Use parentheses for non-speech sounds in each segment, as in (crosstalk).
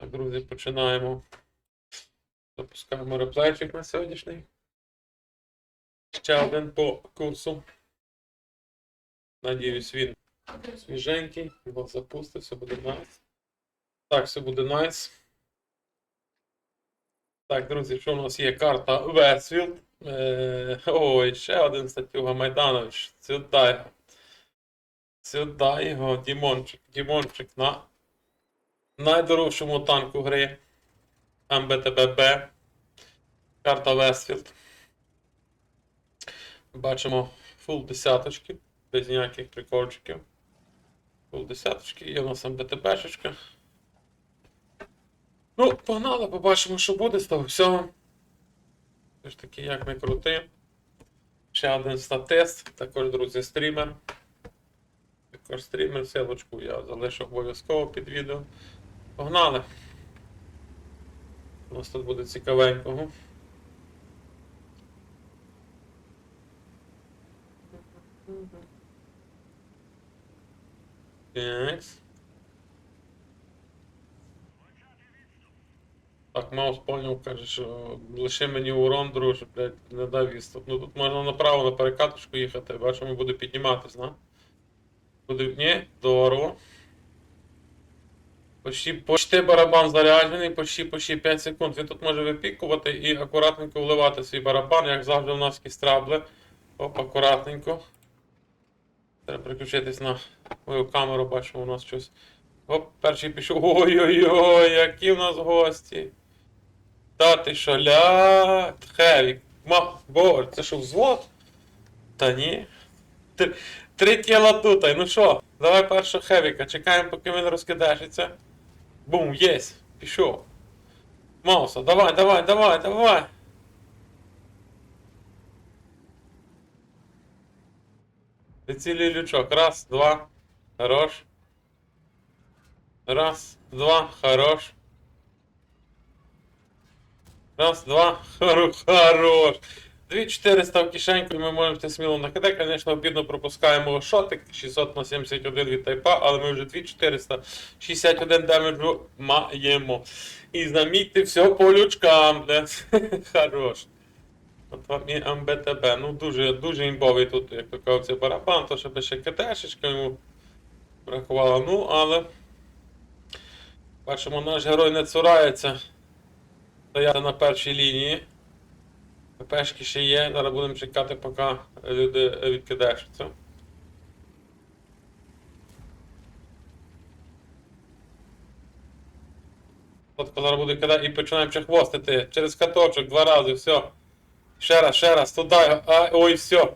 Так, друзі, починаємо. Запускаємо реплейчик на сьогоднішній. Ще один по курсу. Надіюсь, він свіженький, його запустив, все буде найс. Так, все буде найс. Так, друзі, що у нас є карта Весфілд. Е, ой, ще один статюга Майданович. Сюди його. Сюди його, Дімончик. Дімончик на найдорожчому танку гри МБТББ. Карта Вестфілд. Бачимо фул десяточки, без ніяких прикольчиків. Фул десяточки, є у нас МБТБшечка. Ну, погнали, побачимо, що буде з того всього. Все ж таки, як не крути. Ще один статист, також, друзі, стрімер. Також стрімер, силочку я залишу обов'язково під відео. Погнали. У нас тут буде цікавенького. Так. Так, Маус поняв, каже, що лише мені урон, друже, блядь, не дай відступ. Ну тут можна направо на перекаточку їхати, бачимо, буде підніматись, на? Буде. Ні, здорово. Почти, почти барабан заряджений, почти, почти 5 секунд. Він тут може випікувати і акуратненько вливати свій барабан, як завжди у нас кістрабли. Оп, акуратненько. Треба переключитись на мою камеру, бачимо, у нас щось. Оп, перший пішов. Ой-ой-ой, які в нас гості. Та ти що, ля. Хевік. Боже, це що, взвод? Та ні. Три, три тіла тут. Ну що, давай першого Хевіка. Чекаємо, поки він розкидашиться. Бум, єсть. Пішов. Мауса, давай, давай, давай, давай. Цілий лючок. Раз, два. Хорош. Раз, два, хорош. Раз, два, (laughs) хоро- хорош. 2400 в кишеньку і ми можемо це сміло накидати. Звісно, обідно пропускаємо шотик 600 на 71 від тайпа, але ми вже 2400 61 демеджу маємо. І замітьте все по лючкам. (laughs) Хорош. От вам і МБТБ. Ну дуже, дуже імбовий тут, як то кажуть, цей барабан, то щоб ще КТшечка йому бракувало. Ну, але. Бачимо, наш герой не цурається. Стояти на першій лінії. ППшки ще є, зараз будемо чекати, поки люди відкидаються. От зараз буде кидати і починаємо чехвостити через каточок два рази, все. Ще раз, ще раз, туди, а, ой, все.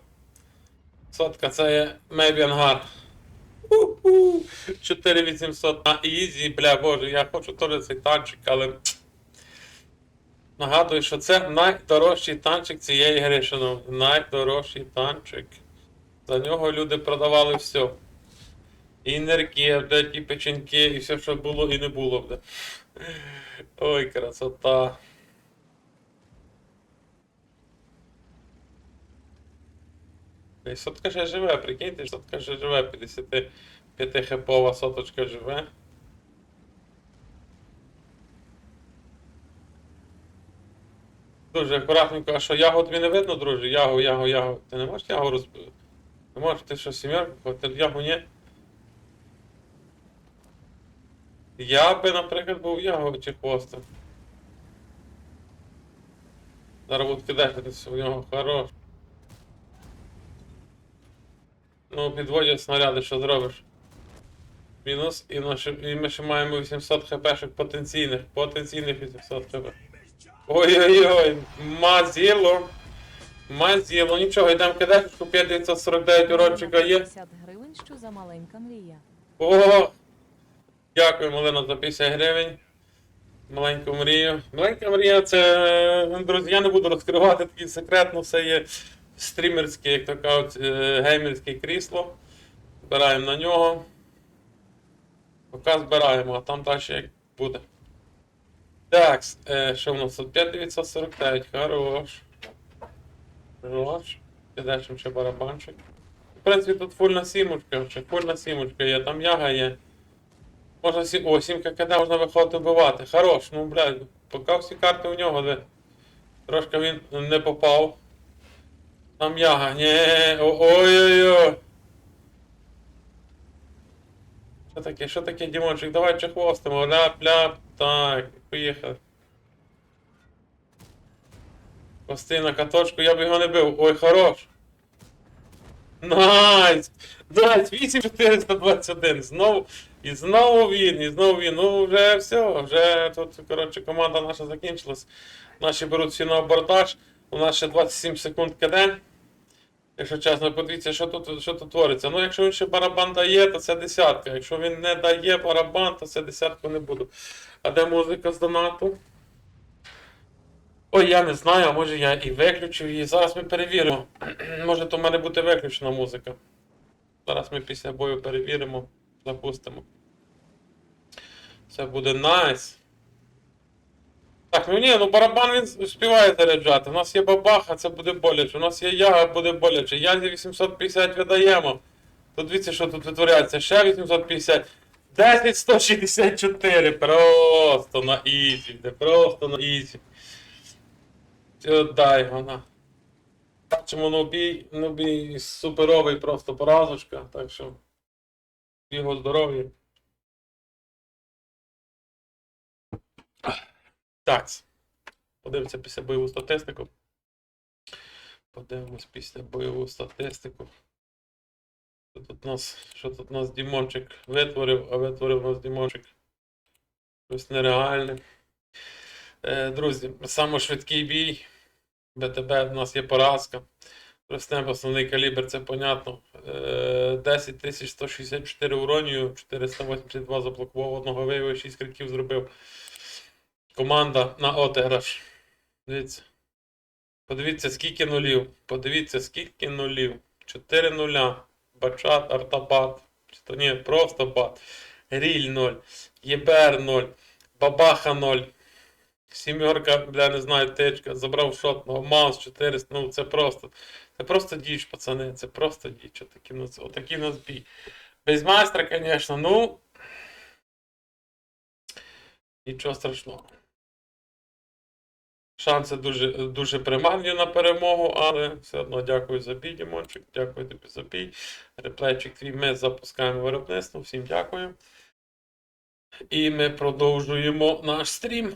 Сотка, це є maybe ангар. 4800 на ізі, бля, боже, я хочу теж цей танчик, але. Нагадую, що це найдорожчий танчик цієї гри, шановні. Найдорожчий танчик. За нього люди продавали все. І блядь, і печеньки, і все, що було і не було, блядь. Ой, красота. Сотка ще живе, прикиньте, сотка ще живе, 55 хепова соточка живе. Дуже акуратненько, а що ягу тобі не видно, друже? Ягу, ягу, ягу. Ти не можеш ягу розбити? Не можеш, ти що, сімерку, ти ягу ні? Я би, наприклад, був ягу чи хвостом. Зараз буду кидати у нього хорош. Ну, підводять снаряди, що зробиш? Мінус, і, наше, і ми ще маємо 800 хпшок потенційних, потенційних 800 хп. Ой-ой-ой, мазіло. Мазіло, нічого, йдемо кидати, 5949 урончика є. 50 гривень, що за маленька мрія. О! Дякую, Малина, за 50 гривень. Маленьку мрію. Маленька мрія це, друзі, я не буду розкривати такий секретно, все є стрімерське, як то кажуть, е, геймерське крісло. Збираємо на нього. Поки збираємо, а там далі як буде. Так, е, що в нас тут? 5949, хорош. Хорош. Підешем ще барабанчик. В принципі, тут фульна сімочка, ще фульна сімочка є, там яга є. Можна сі... О, 7 ККД можна виходити вбивати. Хорош, ну блядь, поки всі карти у нього, де. Трошки він не попав. Там яга, ні, ой-ой-ой. Що таке, що таке, Дімончик? Давай чехвостимо, ляп-ляп. Так, поїхали. Кости каточку, я б його не бив. Ой, хорош. Найс! Найс! 8421. Знову. І знову він, і знову він. Ну вже все, вже тут, коротше, команда наша закінчилась. Наші беруть всі на абордаж. У нас ще 27 секунд КД. Якщо чесно, подивіться, що тут, що тут твориться. Ну, якщо він ще барабан дає, то це десятка. Якщо він не дає барабан, то це десятку не буду. А де музика з донату? Ой, я не знаю, а може я і виключив її. Зараз ми перевіримо. (clears throat) може то в мене буде виключена музика. Зараз ми після бою перевіримо, запустимо. Це буде найс. Так, ну ні, ну барабан він співає заряджати. У нас є бабаха, це буде боляче. У нас є яга, буде боляче. Язі 850 видаємо. То дивіться, що тут витворяється. Ще 850. 10 164. Просто на ізі. Просто на ізі. Дай вона. Бачимо, нобій, нобій суперовий просто поразочка, так що його здоров'я. Так. Подивимося після бойову статистику. Подивимось після бойову статистику. Що тут нас, що тут нас Дімончик витворив, а витворив нас Дімончик. Щось нереальне. Е, друзі, саме швидкий бій. БТБ у нас є поразка. Ростем основний калібр, це понятно. Е, 10 164 уронію, 482 заблокував, одного виявив, 6 криків зробив. Команда на отиграш. Дивіться. Подивіться, скільки нулів. Подивіться, скільки нулів. 4 нуля. Бачат, артабат. Чи то ні, просто бат. Ріль 0. ЄБР 0. Бабаха 0. Сімерка, бля, не знаю, течка, забрав шотного, маус 400, ну це просто. Це просто діч, пацани, це просто діч. Отакий, ну, це, отакий нас бій. Без майстра, звісно, ну. Нічого страшного. Шанси дуже, дуже примарні на перемогу, але все одно дякую за бій, Дімончик. Дякую тобі за бій. Реплейчик твій ми запускаємо виробництво. Всім дякую. І ми продовжуємо наш стрім.